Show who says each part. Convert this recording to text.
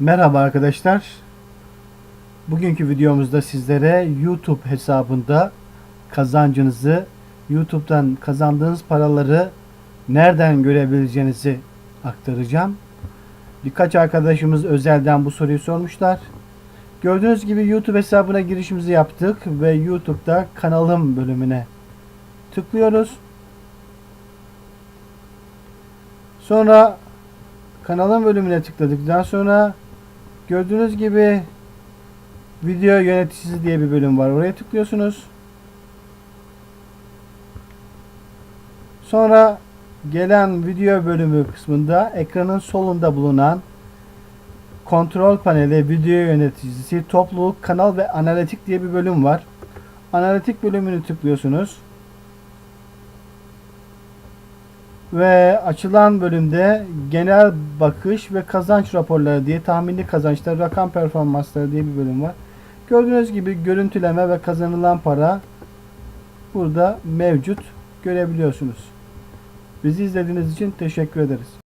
Speaker 1: Merhaba arkadaşlar. Bugünkü videomuzda sizlere YouTube hesabında kazancınızı, YouTube'dan kazandığınız paraları nereden görebileceğinizi aktaracağım. Birkaç arkadaşımız özelden bu soruyu sormuşlar. Gördüğünüz gibi YouTube hesabına girişimizi yaptık ve YouTube'da kanalım bölümüne tıklıyoruz. Sonra kanalın bölümüne tıkladıktan sonra gördüğünüz gibi video yöneticisi diye bir bölüm var. Oraya tıklıyorsunuz. Sonra gelen video bölümü kısmında ekranın solunda bulunan kontrol paneli, video yöneticisi, topluluk, kanal ve analitik diye bir bölüm var. Analitik bölümünü tıklıyorsunuz. Ve açılan bölümde genel bakış ve kazanç raporları diye tahminli kazançlar, rakam performansları diye bir bölüm var. Gördüğünüz gibi görüntüleme ve kazanılan para burada mevcut görebiliyorsunuz. Bizi izlediğiniz için teşekkür ederiz.